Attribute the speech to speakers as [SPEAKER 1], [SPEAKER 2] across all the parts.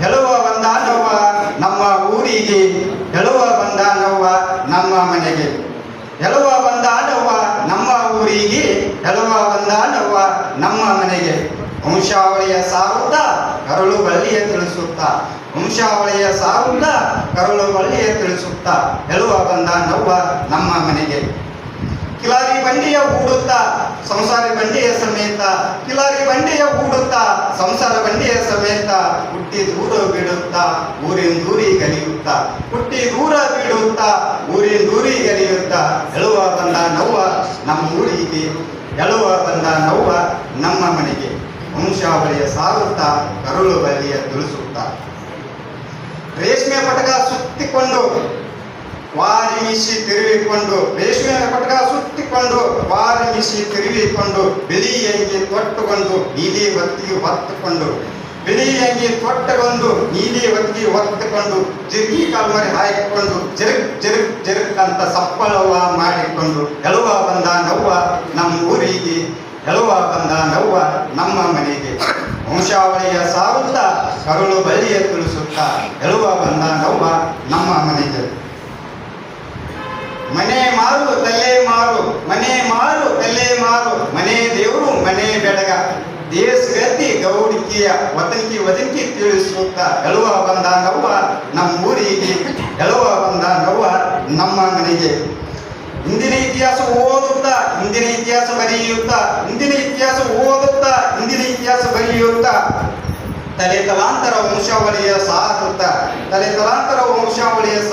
[SPEAKER 1] ಹೇಳುವ ಬಂದ ನೋವ ನಮ್ಮ ಊರಿಗೆ, ಹೇಳುವ ಬಂದ ನೋವ ನಮ್ಮ ಮನೆಗೆ. ಹೇಳುವ ಬಂದ ನೋವ ನಮ್ಮ ಊರಿಗೆ, ಹೇಳುವ ಬಂದ ನೋವ ನಮ್ಮ ಮನೆಗೆ. ವಂಶಾವಳಿಯ ಸಾರುತ್ತ ಕರಳು ಬಳ್ಳಿಯ ತಿಳಿಸುತ್ತ. ವಂಶಾವಳಿಯ ಸಾರುತ್ತ ಕರಳು ಬಳ್ಳಿಯ ತಿಳಿಸುತ್ತ. ಹೇಳುವ ಬಂದ ನೋವ ನಮ್ಮ ಮನೆಗೆ. ಕಿಲಾರಿ ಬಂಡಿಯ ಹೂಡುತ್ತ, ಸಂಸಾರಿ ಬಂಡಿಯ ಸಮೇತ. ಕಿಲಾರಿ ಬಂಡಿಯ ಹೂಡುತ್ತ, ಸಂಸಾರ ಬಂಡಿಯ ಸಮೇತ ಹುಟ್ಟಿ ದೂರ ಬಿಡುತ್ತಾ ಊರಿನ ದೂರಿ ಗಲಿಯುತ್ತಾ, ಹುಟ್ಟಿ ದೂರ ಬಿಡುತ್ತಾ ಊರಿನ ದೂರಿ ಗಲಿಯುತ್ತಾ, ಎಳುವ ಬಂದ ನವ್ವ ನಮ್ಮ ಊರಿಗೆ, ಎಳುವ ಬಂದ ನವ್ವ ನಮ್ಮ ಮನೆಗೆ, ವಂಶಾವಳಿಯ ಸಾರುತ್ತಾ ಕರುಳು ಬಲಿಯ ತುಳಿಸುತ್ತಾ. ರೇಷ್ಮೆ ಪಟಕ ಸುತ್ತಿಕೊಂಡು ವಾರಿಮಿಸಿ ತಿರುವಿಕೊಂಡು ರೇಷ್ಮೆ ಪಟಕ ಸುತ್ತಿಕೊಂಡು, ವಾರಿಮಿಸಿ ತಿರುವಿಕೊಂಡು ಬಿಳಿ ಅಂಗಿ ತೊಟ್ಟುಕೊಂಡು, ನೀಲಿ ಹೊತ್ತಿಗೆ ಹೊತ್ತುಕೊಂಡು. ಬಿಳಿ ಅಂಗಿ ತೊಟ್ಟುಕೊಂಡು, ನೀಲಿ ಹೊತ್ತಿಗೆ ಹೊತ್ತುಕೊಂಡು, ಜಿರ್ಗಿ ಕಾಲ್ಮರಿ ಹಾಕಿಕೊಂಡು ಜರುಗ್ ಜರುಗ್ ಜರುಗ್ ಅಂತ ಸಪ್ಪಳವ ಮಾಡಿಕೊಂಡು, ಎಳುವ ಬಂದ ನವ್ವ ನಮ್ಮ ಊರಿಗೆ, ಎಳುವ ಬಂದ ನವ್ವ ನಮ್ಮ ಮನೆಗೆ. ವಂಶಾವಳಿಯ ಸಾರುತ್ತ ಕರುಳು ಬಳ್ಳಿಯ ತಿಳಿಸುತ್ತ, ಎಳುವ ಬಂದ ನವ್ವ ನಮ್ಮ ಮನೆಗೆ. ಮನೆ ಮಾರು, ತಲೆ ಮಾರು. ಮನೆ ಮಾರು, ತಲೆ ಮಾರು. ಮನೆ ದೇವರು, ಮನೆ ಬೆಳಗ. ದೇಶ ಗೌಡಿಕೆಯ ವತಂಕಿ ವದನಿಕೆ ತಿಳಿಸುತ್ತ ಎಳುವ ಬಂದ ನವ್ವ ನಮ್ಮೂರಿಗೆ. ಎಳುವ ಬಂದ ನವ್ವ ನಮ್ಮ ಮನೆಗೆ. ಇಂದಿನ ಇತಿಹಾಸ ಓದುತ್ತಾ, ಇಂದಿನ ಇತಿಹಾಸ ಬರೆಯುತ್ತಾ, ಇಂದಿನ ಇತಿಹಾಸ ಓದುತ್ತಾ, ಇಂದಿನ ಇತಿಹಾಸ ಬರೆಯುತ್ತಾ. ತಲೆ ತಲಾಂತರ ವಂಶಾವಳಿಯ ಸಾಗುತ್ತಾ ತಲೆ ತಲಾಂತರ ವಂಶಾವಳಿಯ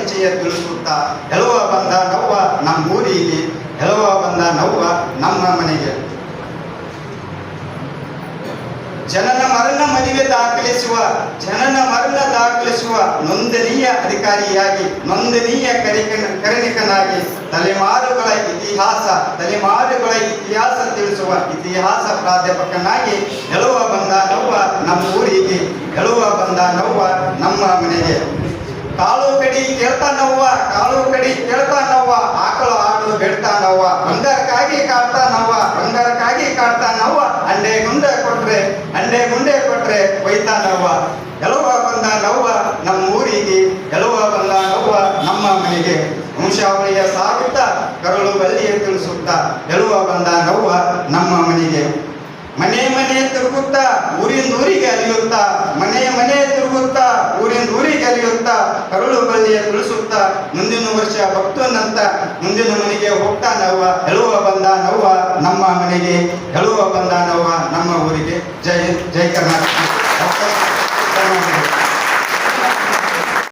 [SPEAKER 1] ಪರಿಚಯ ತಿಳಿಸುತ್ತಾ ಎಳುವ ಬಂದ ನವ್ವ ನಮ್ಮ ಊರಿಗೆ ಎಳುವ ಬಂದ ನವ್ವ ನಮ್ಮ ಮನೆಗೆ. ಜನನ ಮರಣ ಮದುವೆ ದಾಖಲಿಸುವ, ಜನನ ಮರಣ ದಾಖಲಿಸುವ ನೋಂದನೀಯ ಅಧಿಕಾರಿಯಾಗಿ ನೋಂದನೀಯ ಕರಿಕನ, ಕರಣಿಕನಾಗಿ, ತಲೆಮಾರುಗಳ ಇತಿಹಾಸ ತಲೆಮಾರುಗಳ ಇತಿಹಾಸ ತಿಳಿಸುವ ಇತಿಹಾಸ ಪ್ರಾಧ್ಯಾಪಕನಾಗಿ ಎಳುವ ಬಂದ ನವ್ವ ನಮ್ಮ ಊರಿಗೆ ಎಳುವ ಬಂದ ನವ್ವ ನಮ್ಮ ಮನೆಗೆ. ಕಾಳು ಕಡಿ ಕೇಳ್ತಾನವ್ವ, ಕಾಳು ಕಡಿ ಕೇಳ್ತಾನವ್ವ, ಆಕಳು ಆಡು ಬೆಳ್ತಾನವ್ವ ಬಂಗಾರಕ್ಕಾಗಿ ಕಾಡ್ತಾನವ್ವ ಬಂಗಾರಕ್ಕಾಗಿ ಕಾಡ್ತಾನವ್ವ ಅಂಡೆ ಗುಂಡೆ ಕೊಟ್ರೆ ಅಂಡೆ ಗುಂಡೆ ಕೊಟ್ರೆ ಒಯ್ತಾನವ್ವ ಎಲುವ ಬಂದ ನವ್ವ ನಮ್ಮ ಊರಿಗೆ, ಎಲುವ ಬಂದ ನವ್ವ ನಮ್ಮ ಮನೆಗೆ. ವಂಶಾವಳಿಯ ಸಾಗುತ್ತಾ ಕರುಳು ಬಲ್ಲಿಯ ತಿಳಿಸುತ್ತಾ, ಎಲುವ ಬಂದ ನವ್ವ ನಮ್ಮ ಮನೆಗೆ. ಮನೆ ಮನೆ ತಿರುಗುತ್ತಾ, ಊರಿಂದ ಊರಿಗೆ ಅಲಿಯುತ್ತಾ, ಮನೆ ಮನೆ ತಿರುಗುತ್ತಾ ಕರುಳು ಬಳ್ಳಿಯ ತುಳಿಸುತ್ತಾ ಮುಂದಿನ ವರ್ಷ ಭಕ್ತನಂತ ಮುಂದಿನ ಮನೆಗೆ ಹೋಗ್ತಾನವ್ವ ಹೇಳುವ ಬಂದ ನವ್ವ ನಮ್ಮ ಮನೆಗೆ, ಹೇಳುವ ಬಂದ ನವ್ವ ನಮ್ಮ ಊರಿಗೆ. ಜೈ ಜೈ ಕರ್ನಾಟಕ.